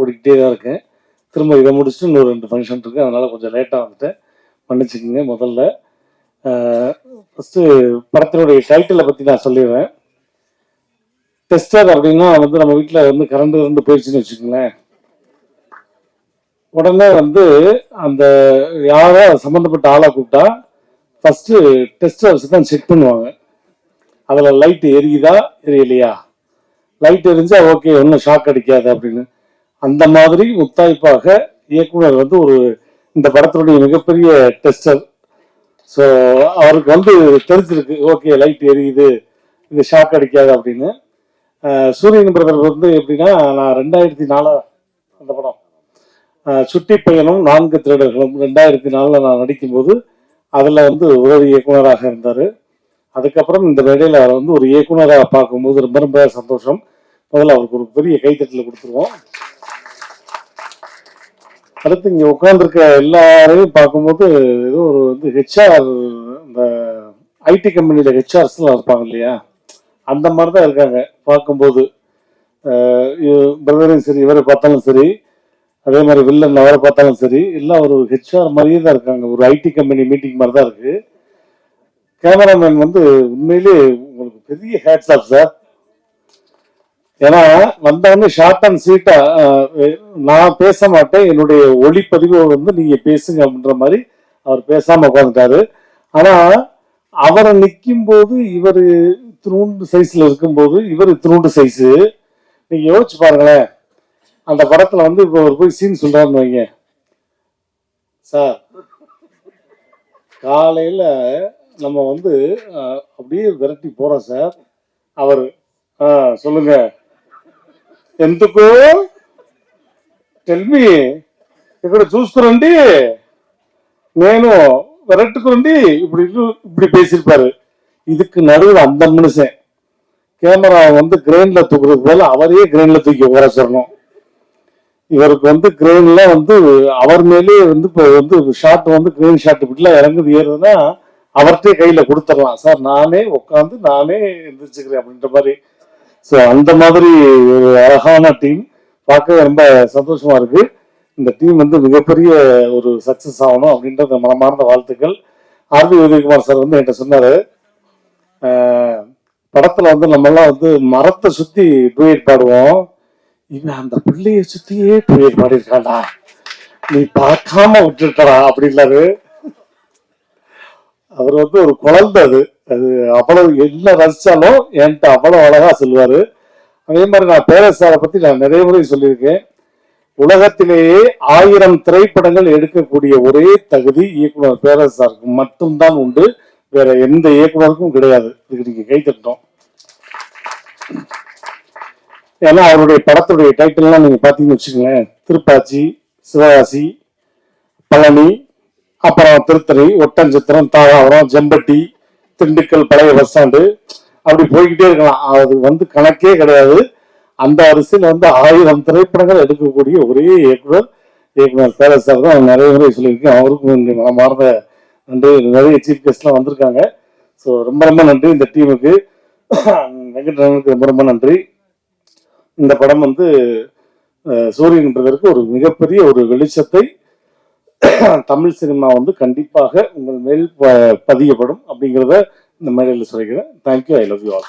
ஓடிக்கிட்டே தான் இருக்கேன். திரும்ப இதை முடிச்சுட்டு இன்னொரு ரெண்டு ஃபங்க்ஷன் இருக்கு. அதனால கொஞ்சம் லேட்டாக வந்துட்டேன். மன்னிச்சுக்கோங்க முதல்ல. ஃபஸ்ட்டு படத்தினுடைய டைட்டிலை பற்றி நான் சொல்லிடுறேன். டெஸ்டர் அப்படின்னா வந்து நம்ம வீட்டில் வந்து கரண்ட் இருந்து போயிடுச்சுன்னு வச்சுக்கோங்களேன். உடனே வந்து அந்த யாரோ சம்மந்தப்பட்ட ஆளாக கூப்பிட்டா ஃபஸ்ட்டு டெஸ்டர் வச்சு தான் செக் பண்ணுவாங்க. அதில் லைட் எரியுதா எரியலையா? லைட் எரிஞ்சா ஓகே ஒன்றும் ஷாக் அடிக்காது அப்படின்னு. அந்த மாதிரி முத்தாய்ப்பாக இயக்குனர் வந்து ஒரு இந்த படத்தினுடைய மிகப்பெரிய டெஸ்டர். ஸோ அவருக்கு வந்து தெரிஞ்சிருக்கு ஓகே லைட் எரியுது இது ஷாக் அடிக்காது அப்படின்னு. சூரியன் பிரதர் வந்து எப்படின்னா நான் ரெண்டாயிரத்தி நாலா அந்த படம். சுட்டி பையனும் நான்கு திருடர்களும் ரெண்டாயிரத்தி நாலில் நான் நடிக்கும்போது அதில் வந்து உதவி இயக்குனராக இருந்தார். அதுக்கப்புறம் இந்த வேலையில் அவர் வந்து ஒரு இயக்குனராக பார்க்கும்போது ரொம்ப ரொம்ப சந்தோஷம். முதல்ல அவருக்கு ஒரு பெரிய கைத்தட்டில் கொடுத்துருவோம். அடுத்து இங்கே உட்காந்துருக்க எல்லாரையும் பார்க்கும்போது ஏதோ ஒரு வந்து ஹெச்ஆர் இந்த ஐடி கம்பெனியில் ஹெச்ஆர்ஸ்லாம் இருப்பாங்க இல்லையா? அந்த மாதிரி தான் இருக்காங்க பார்க்கும்போது. பிரதரையும் சரி இவரை பார்த்தாலும் சரி அதே மாதிரி வில்லன் அவரை பார்த்தாலும் சரி எல்லாம் ஒரு ஹெச்ஆர் மாதிரியே தான் இருக்காங்க. ஒரு ஐடி கம்பெனி மீட்டிங் மாதிரி தான் இருக்கு. கேமராமேன் வந்து உண்மையிலே உங்களுக்கு பெரிய ஹேட்ஸ் ஆஃப் சார் ஏன்னா வந்தவொடனே ஷார்ட் அண்ட் ஸ்வீட்டா நான் பேச மாட்டேன் என்னுடைய ஒளிப்பதிவு வந்து நீங்க பேசுங்க அப்படின்ற மாதிரி அவர் பேசாம உட்காந்துட்டாரு ஆனா அவரை நிற்கும் போது இவர் இத்தினூண்டு சைஸ்ல இருக்கும்போது இவர் இத்தினூண்டு சைஸ் நீங்க யோசிச்சு பாருங்களேன். அந்த படத்துல வந்து இப்போ ஒரு போய் சீன் சொல்றாருன்னு வைங்க. சார் காலையில நம்ம வந்து அப்படியே விரட்டி போறோம் சார். அவர் ஆ சொல்லுங்க. ఎందుకు టెల్మి ఇక్కడ చూసుకురండి నేను விரட்டுக்குறண்டி இப்படி இரு- இப்படி பேசியிருப்பாரு இதுக்கு நடுவில் அந்த மனுஷன் கேமரா வந்து கிரெயின்ல தூக்குறது போல அவரையே கிரெயின்ல தூக்கி உர சொல்லணும் இவருக்கு வந்து கிரெயின்ல வந்து அவர் மேலே வந்து இப்போ வந்து ஷாட் வந்து கிரெயின் ஷாட் இப்படிலாம் இறங்குது ஏறுதுன்னா அவர்கிட்டே கையில கொடுத்துடலாம் சார் நானே உட்காந்து நானே எந்திரிச்சுக்கிறேன் அப்படின்ற மாதிரி ஸோ அந்த மாதிரி ஒரு அழகான டீம் பார்க்க ரொம்ப சந்தோஷமா இருக்கு. இந்த டீம் வந்து மிகப்பெரிய ஒரு சக்சஸ் ஆகணும் அப்படின்றது மனமார்ந்த வாழ்த்துக்கள். ஆர்பி உதயகுமார் சார் வந்து என்கிட்ட சொன்னாரு. படத்தில் படத்துல வந்து நம்ம எல்லாம் வந்து மரத்தை சுத்தி டூயட் பாடுவோம். இவன் அந்த பிள்ளைய சுத்தியே டூயட் பாடியிருக்காண்டா நீ பார்க்காம விட்டுட்டடா அப்படின்னாரு. அவர் வந்து ஒரு குழந்தை அது. அது அவ்வளவு என்ன ரசிச்சாலும் என்கிட்ட அவ்வளவு அழகா சொல்லுவாரு. அதே மாதிரி நான் பேரரசாரை பத்தி நான் நிறைய முறை சொல்லியிருக்கேன். உலகத்திலேயே ஆயிரம் திரைப்படங்கள் எடுக்கக்கூடிய ஒரே தகுதி இயக்குனர் பேரரசாருக்கு மட்டும்தான் உண்டு. வேற எந்த இயக்குனருக்கும் கிடையாது. இதுக்கு நீங்க கை தட்டோம் ஏன்னா அவருடைய படத்துடைய டைட்டில்லாம் நீங்க பாத்தீங்கன்னு வச்சுக்கோங்களேன். திருப்பாச்சி சிவகாசி பழனி அப்புறம் திருத்தணி ஒட்டஞ்சத்திரம் தாராபுரம் ஜம்பட்டி திண்டுக்கல் பழைய பஸ் ஸ்டாண்டு அப்படி போய்கிட்டே இருக்கலாம். அது வந்து கணக்கே கிடையாது. அந்த வரிசையில் வந்து ஆயிரம் திரைப்படங்கள் எடுக்கக்கூடிய ஒரே இயக்குனர் இயக்குனர் பேரரசர் தான் நிறைய முறை சொல்லியிருக்கேன். அவருக்கும் இங்கே மனமார்ந்த நன்றி. நிறைய சீஃப் கெஸ்ட்லாம் வந்திருக்காங்க. ஸோ ரொம்ப ரொம்ப நன்றி இந்த டீமுக்கு வெங்கட்ரமனுக்கு ரொம்ப ரொம்ப நன்றி. இந்த படம் வந்து சூரியன்றதற்கு ஒரு மிகப்பெரிய ஒரு வெளிச்சத்தை தமிழ் சினிமா வந்து கண்டிப்பாக உங்கள் மேல் ப- பதியப்படும் அப்படிங்கிறத இந்த மேடையில் சொல்லிக்கிறேன். Thank you I love you all